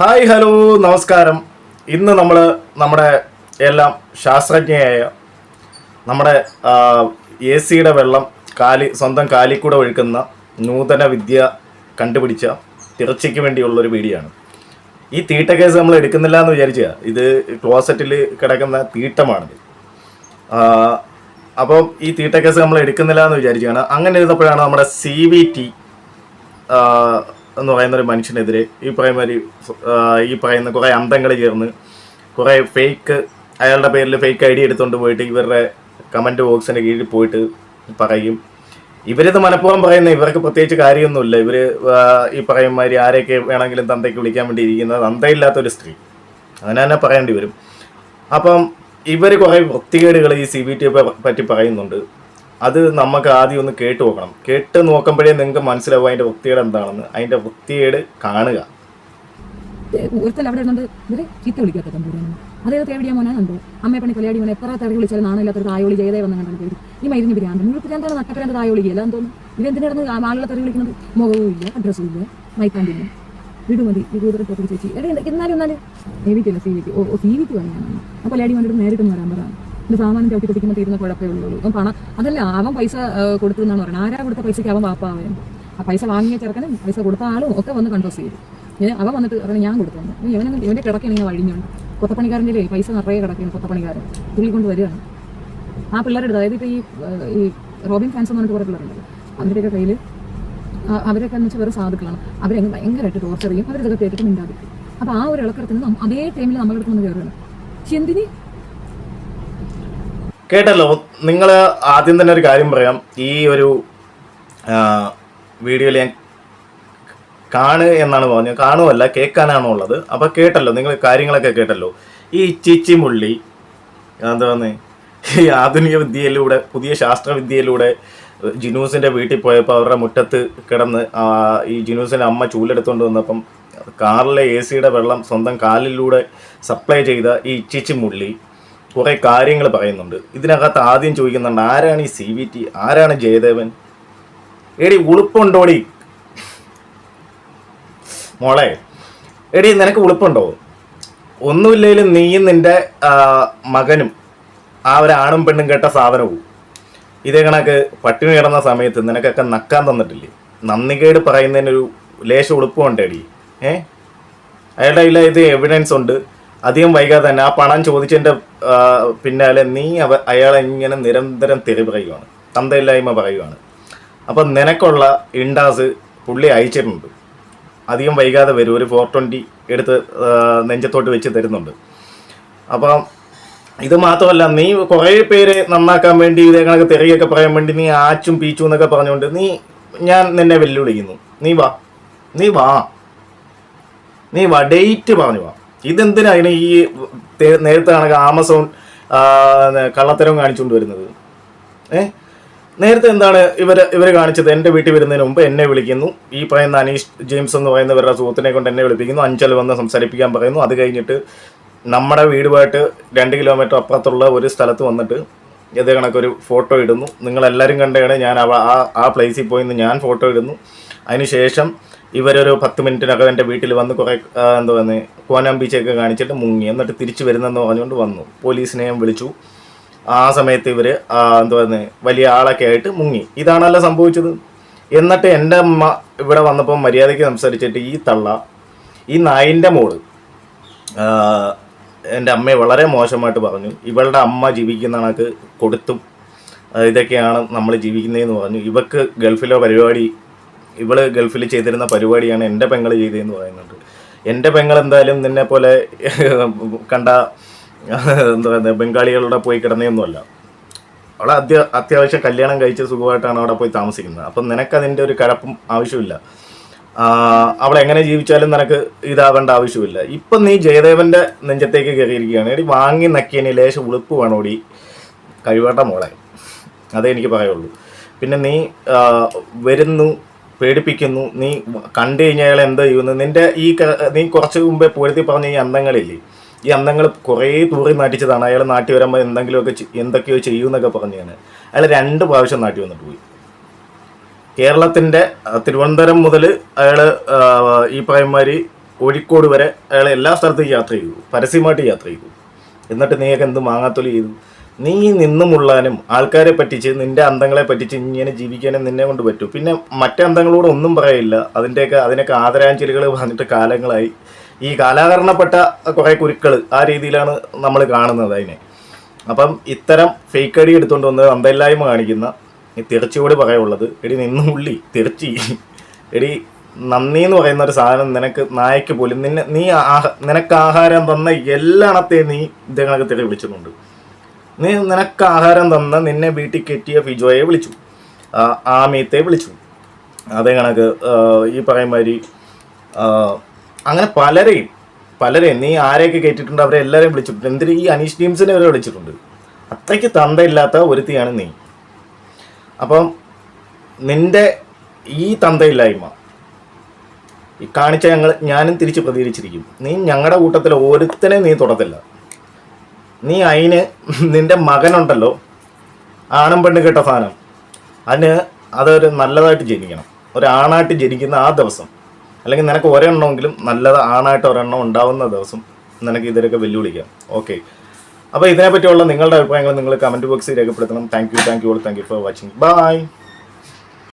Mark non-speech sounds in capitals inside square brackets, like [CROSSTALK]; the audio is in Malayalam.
ഹായ് ഹലോ നമസ്കാരം. ഇന്ന് നമ്മൾ നമ്മുടെ എല്ലാം ശാസ്ത്രജ്ഞയായ നമ്മുടെ എ സിയുടെ വെള്ളം കാലി സ്വന്തം കാലിക്കൂടെ കൂടെ ഒഴുക്കുന്ന നൂതന വിദ്യ കണ്ടുപിടിച്ച തിറച്ചയ്ക്ക് വേണ്ടിയുള്ള ഒരു വീഡിയോ ഈ തീട്ട കേസ് നമ്മൾ എടുക്കുന്നില്ല എന്ന് വിചാരിച്ചാ ഇത് ക്ലോസറ്റിൽ കിടക്കുന്ന തീട്ടമാണിത്. അപ്പോൾ ഈ തീട്ട കേസ് നമ്മൾ എടുക്കുന്നില്ല എന്ന് വിചാരിച്ചാണ്. അങ്ങനെ ഇരുന്നപ്പോഴാണ് നമ്മുടെ സി വി ടി എന്ന് പറയുന്ന ഒരു മനുഷ്യനെതിരെ ഈ പറയുന്ന ഒരു ഈ പറയുന്ന കുറേ അന്തങ്ങൾ ചേർന്ന് കുറേ ഫേക്ക് അയാളുടെ പേരിൽ ഫേക്ക് ഐ ഡി എടുത്തുകൊണ്ട് പോയിട്ട് ഇവരുടെ കമന്റ് ബോക്സിന്റെ കീഴിൽ പോയിട്ട് പറയും. ഇവരിത് മനഃപൂർവം പറയുന്ന ഇവർക്ക് പ്രത്യേകിച്ച് കാര്യമൊന്നുമില്ല. ഇവർ ഈ പറയുമാതിരി ആരെയൊക്കെ വേണമെങ്കിലും തന്തയ്ക്ക് വിളിക്കാൻ വേണ്ടി ഇരിക്കുന്നത് തന്തയില്ലാത്തൊരു സ്ത്രീ. അങ്ങനെ തന്നെ പറയേണ്ടി വരും. അപ്പം ഇവർ കുറേ വൃത്തികേടുകൾ ഈ സി ബി ടി പറ്റി പറയുന്നുണ്ട്. അത് നമുക്ക് ആദ്യം ഒന്ന് കേട്ട് നോക്കണം. കേട്ട് നോക്കുമ്പോഴേ നിങ്ങൾക്ക് മനസ്സിലാവും അതിന്റെ വൃത്തികേട് എന്താണെന്ന്. അതിന്റെ വൃത്തികേട് കാണുക. ഒരുത്തൽ അവിടെ പണി എത്ര തായോളി നിങ്ങൾ ഓ വരാൻ പറയാം എന്റെ സാമാനം ചവിട്ടി കുത്തിക്കുമ്പോൾ തീരുന്ന കുഴപ്പമേ ഉള്ളൂ. അവൻ പണം അതല്ല അവൻ പൈസ കൊടുത്തു എന്നാണ് പറയുന്നത്. ആരാ കൊടുത്ത പൈസയ്ക്ക് അവൻ വാപ്പ ആ പൈസ വാങ്ങിയ ചെറുക്കനും പൈസ കൊടുത്ത ആളും ഒക്കെ വന്ന് കണ്ടോസ് ചെയ്തു. ഞാൻ അവൻ വന്നിട്ട് പറഞ്ഞു ഞാൻ കൊടുത്തു ഇവനെ ഇവന്റെ കിടക്കാൻ ഇങ്ങനെ വഴിഞ്ഞുണ്ട് കൊത്തപ്പണിക്കാരന്റെ പൈസ നിറയെ കിടക്കുന്നു കൊത്തപ്പണിക്കാരൻ. തുള്ളി കൊണ്ട് വരികയാണ്. ആ പിള്ളേരുടെ അതായത് ഇപ്പോൾ ഈ ഈ റോബിൻ ഫാൻസ് എന്ന് പറഞ്ഞിട്ട് കുറേ പിള്ളേരുണ്ട്. അവരുടെയൊക്കെ കയ്യിൽ അവരൊക്കെ എന്ന് വെച്ചാൽ വേറെ സാധുക്കളാണ്. അവരങ്ങ് ഭയങ്കരമായിട്ട് ടോർച്ചർ ചെയ്യും. അവരിതൊക്കെ കേട്ടിട്ട് മിണ്ടാതിരിക്കും അപ്പോൾ ആ ഒരു ഇളക്കിടത്തിന് അതേ ടൈമിൽ നമ്മളെടുത്ത് വന്ന് കയറുകയാണ്. പക്ഷെ എന്തിന്? കേട്ടല്ലോ നിങ്ങൾ ആദ്യം തന്നെ ഒരു കാര്യം പറയാം. ഈ ഒരു വീഡിയോയിൽ ഞാൻ കാണ് എന്നാണ് പറഞ്ഞത്. കാണുമല്ല കേൾക്കാനാണോ ഉള്ളത്? അപ്പോൾ കേട്ടല്ലോ നിങ്ങൾ കാര്യങ്ങളൊക്കെ കേട്ടല്ലോ. ഈ ചിച്ചിമുള്ളി എന്താണ് ഈ ആധുനിക വിദ്യയിലൂടെ പുതിയ ശാസ്ത്രവിദ്യയിലൂടെ ജിനൂസിന്റെ വീട്ടിൽ പോയപ്പോൾ അവരുടെ മുറ്റത്ത് കിടന്ന് ഈ ജിനൂസിന്റെ അമ്മ ചൂലെടുത്തുകൊണ്ട് വന്നപ്പം കാറിലെ എ സിയുടെ വെള്ളം സ്വന്തം കാലിലൂടെ സപ്ലൈ ചെയ്ത ഈ ചിച്ചിമുള്ളി കുറേ കാര്യങ്ങൾ പറയുന്നുണ്ട്. ഇതിനകത്ത് ആദ്യം ചോദിക്കുന്നുണ്ട് ആരാണ് ഈ സി വി ടി ആരാണ് ജയദേവൻ? എടി ഉളുപ്പുണ്ടോടി മോളെ എടി നിനക്ക് ഉളുപ്പുണ്ടോ? ഒന്നുമില്ലെങ്കിലും നീയും നിന്റെ മകനും ആ ഒരു ആണും പെണ്ണും കേട്ട സാധനവും. ഇതേ കണക്ക് പട്ടിണി കിടന്ന സമയത്ത് നിനക്കൊക്കെ നക്കാൻ തന്നിട്ടില്ലേ? നന്ദികേട് പറയുന്നതിനൊരു ലേശം ഉളുപ്പമുണ്ടേടി ഏ? അയാളുടെ കയ്യിൽ ഇത് എവിഡൻസ് ഉണ്ട്. അധികം വൈകാതെ തന്നെ ആ പണം ചോദിച്ചതിന്റെ പിന്നാലെ നീ അവ അയാളെ ഇങ്ങനെ നിരന്തരം തെറി പറയുകയാണ് തന്തയില്ലായ്മ പറയുകയാണ് അപ്പം നിനക്കുള്ള ഇണ്ടാസ് പുള്ളി അയച്ചിട്ടുണ്ട്. അധികം വൈകാതെ വരും ഒരു ഫോർ ട്വന്റി എടുത്ത് നെഞ്ചത്തോട്ട് വെച്ച് തരുന്നുണ്ട്. അപ്പം ഇത് മാത്രമല്ല നീ കുറേ പേര് നന്നാക്കാൻ വേണ്ടി ഇതേ തെറിയൊക്കെ പറയാൻ വേണ്ടി നീ ആച്ചും പീച്ചും എന്നൊക്കെ പറഞ്ഞുകൊണ്ട് നീ ഞാൻ നിന്നെ വെല്ലുവിളിക്കുന്നു. നീ വാ. നീ വാ. നീ വാ. ഡേറ്റ് പറഞ്ഞു വാ. ഇതെന്തിനാ ഇതിന് ഈ നേരത്തെ കണക്ക് ആമസോൺ കള്ളത്തരം കാണിച്ചുകൊണ്ട് വരുന്നത്? ഏ? നേരത്തെ എന്താണ് ഇവർ ഇവർ കാണിച്ചത്? എന്റെ വീട്ടിൽ വരുന്നതിന് മുമ്പ് എന്നെ വിളിക്കുന്നു. ഈ പറയുന്ന അനീഷ് ജെയിംസ് എന്ന് പറയുന്ന ഇവരുടെ സുഹൃത്തിനെ കൊണ്ട് എന്നെ വിളിപ്പിക്കുന്നു. അഞ്ചൽ വന്ന് സംസാരിപ്പിക്കാൻ പറയുന്നു. അത് കഴിഞ്ഞിട്ട് നമ്മുടെ വീടുമായിട്ട് രണ്ട് കിലോമീറ്റർ അപ്പുറത്തുള്ള ഒരു സ്ഥലത്ത് വന്നിട്ട് ഇതേ കണക്കൊരു ഫോട്ടോ ഇടുന്നു. നിങ്ങളെല്ലാവരും കണ്ടാണ് ഞാൻ ആ ആ പ്ലേസിൽ പോയിന്ന് ഞാൻ ഫോട്ടോ ഇടുന്നു. അതിനുശേഷം ഇവരൊരു പത്ത് മിനിറ്റിനകം എന്റെ വീട്ടിൽ വന്ന് കുറേ എന്താ പറയുന്നത് കോനാം ബീച്ചൊക്കെ കാണിച്ചിട്ട് മുങ്ങി. എന്നിട്ട് തിരിച്ചു വരുന്നെന്ന് പറഞ്ഞുകൊണ്ട് വന്നു. പോലീസിനെ ഞാൻ വിളിച്ചു. ആ സമയത്ത് ഇവർ എന്താ പറയുന്നത് വലിയ ആളൊക്കെ ആയിട്ട് മുങ്ങി. ഇതാണല്ലോ സംഭവിച്ചത്. എന്നിട്ട് എന്റെ അമ്മ ഇവിടെ വന്നപ്പോൾ മര്യാദയ്ക്ക് സംസാരിച്ചിട്ട് ഈ തള്ള ഈ നായിന്റെ മോൾ എന്റെ അമ്മയെ വളരെ മോശമായിട്ട് പറഞ്ഞു. ഇവളുടെ അമ്മ ജീവിക്കുന്ന കണക്ക് കൊടുത്തും ഇതൊക്കെയാണ് നമ്മൾ ജീവിക്കുന്നതെന്ന് പറഞ്ഞു. ഇവക്ക് ഗൾഫിലോ പരിപാടി ഇവൾ ഗൾഫിൽ ചെയ്തിരുന്ന പരിപാടിയാണ് എന്റെ പെങ്ങൾ ചെയ്തതെന്ന് പറയുന്നുണ്ട്. എന്റെ പെങ്ങൾ എന്തായാലും നിന്നെ പോലെ [LAUGHS] കണ്ട എന്താ പറയുക ബംഗാളികളുടെ പോയി കിടന്നതൊന്നുമല്ല അവളെ അത്യ അത്യാവശ്യം കല്യാണം കഴിച്ച് സുഖമായിട്ടാണ് അവിടെ പോയി താമസിക്കുന്നത്. അപ്പം നിനക്ക് അതിന്റെ ഒരു കഴപ്പും ആവശ്യമില്ല. അവൾ എങ്ങനെ ജീവിച്ചാലും നിനക്ക് ഇതാവേണ്ട ആവശ്യമില്ല. ഇപ്പം നീ ജയദേവന്റെ നെഞ്ചത്തേക്ക് കയറിയിരിക്കുകയാണ്. എടി വാങ്ങി നക്കിയതിന് ലേശം ഉളുപ്പ് വേണോടി. കഴിവേട്ട മോളെ. അതേ എനിക്ക് പറയുള്ളൂ പിന്നെ നീ വരുന്നു പേടിപ്പിക്കുന്നു. നീ കണ്ടു കഴിഞ്ഞാൽ അയാൾ എന്താ ചെയ്യുന്നു നിന്റെ ഈ നീ കുറച്ച് മുമ്പേ പൊരുത്തി പറഞ്ഞ ഈ അന്തങ്ങളില്ലേ? ഈ അന്തങ്ങൾ കുറേ തൂറി നാട്ടിച്ചതാണ് അയാൾ നാട്ടി വരുമ്പോൾ എന്തെങ്കിലുമൊക്കെ എന്തൊക്കെയോ ചെയ്യുമെന്നൊക്കെ പറഞ്ഞാണ് അയാൾ രണ്ട് പ്രാവശ്യം നാട്ടി വന്നിട്ട് പോയി. കേരളത്തിന്റെ തിരുവനന്തപുരം മുതൽ അയാൾ ഈ പറയുമാതിരി കോഴിക്കോട് വരെ അയാൾ എല്ലാ സ്ഥലത്തും യാത്ര ചെയ്തു. പരസ്യമായിട്ട് യാത്ര ചെയ്തു. എന്നിട്ട് നീയൊക്കെ എന്ത് മാങ്ങാത്തൊലി ചെയ്തു? നീ നിന്ന് മുള്ളാനും ആൾക്കാരെ പറ്റിച്ച് നിന്റെ അന്തങ്ങളെ പറ്റിച്ച് ഇങ്ങനെ ജീവിക്കാനും നിന്നെ കൊണ്ട് പറ്റും. പിന്നെ മറ്റേ അന്തങ്ങളോട് ഒന്നും പറയില്ല അതിന്റെയൊക്കെ അതിനൊക്കെ ആദരാഞ്ജലികൾ പറഞ്ഞിട്ട് കാലങ്ങളായി. ഈ കാലാകരണപ്പെട്ട കുറേ കുരുക്കൾ ആ രീതിയിലാണ് നമ്മൾ കാണുന്നത് അതിനെ. അപ്പം ഇത്തരം ഫേക്ക് അടി എടുത്തുകൊണ്ട് വന്ന് അന്തല്ലായ്മ കാണിക്കുന്ന ഈ തിരച്ചിയോട് പറയാനുള്ളത് എടി നിന്നും ഉള്ളി തിരച്ചി. എടി നന്ദി എന്ന് പറയുന്ന ഒരു സാധനം നിനക്ക് നായക്ക് പോലും നിന്നെ നീ നിനക്ക് ആഹാരം തന്ന എല്ലാണത്തെയും നീ ഇതേകണക്ക് തിരി വിളിച്ചിട്ടുണ്ട്. നീ നിനക്ക് ആഹാരം തന്ന നിന്നെ വീട്ടിൽ കെട്ടിയ ഫിജോയെ വിളിച്ചു. ആമീത്തെ വിളിച്ചു. അതേ കണക്ക് ഈ പറയും മാതിരി അങ്ങനെ പലരെയും പലരെയും നീ ആരെയൊക്കെ കേട്ടിട്ടുണ്ട് അവരെ എല്ലാവരെയും വിളിച്ചിട്ടുണ്ട്. എന്തിന് ഈ അനീഷ് ടീംസിനെ വരെ വിളിച്ചിട്ടുണ്ട്? അത്രയ്ക്ക് തന്തയില്ലാത്ത ഒരുത്തിയാണ് നീ. അപ്പം നിന്റെ ഈ തന്തയില്ലായ്മ ഈ കാണിച്ച ഞങ്ങൾ ഞാനും തിരിച്ച് പ്രതികരിച്ചിരിക്കും. നീ ഞങ്ങളുടെ കൂട്ടത്തിൽ ഒരുത്തനെ നീ തൊടത്തില്ല. നീ അതിന് നിന്റെ മകനുണ്ടല്ലോ. ആണും പെണ്ണ് കേട്ട സാധനം. അതിന് അതൊരു നല്ലതായിട്ട് ജനിക്കണം. ഒരാണായിട്ട് ജനിക്കുന്ന ആ ദിവസം. അല്ലെങ്കിൽ നിനക്ക് ഒരെണ്ണമെങ്കിലും നല്ലത് ആണായിട്ട് ഒരെണ്ണം ഉണ്ടാവുന്ന ദിവസം നിനക്ക് ഇതിലൊക്കെ വെല്ലുവിളിക്കാം. ഓക്കെ അപ്പോൾ ഇതിനെപ്പറ്റിയുള്ള നിങ്ങളുടെ അഭിപ്രായങ്ങൾ നിങ്ങൾ കമന്റ് ബോക്സിൽ രേഖപ്പെടുത്തണം. Thank you thank you all thank you for watching bye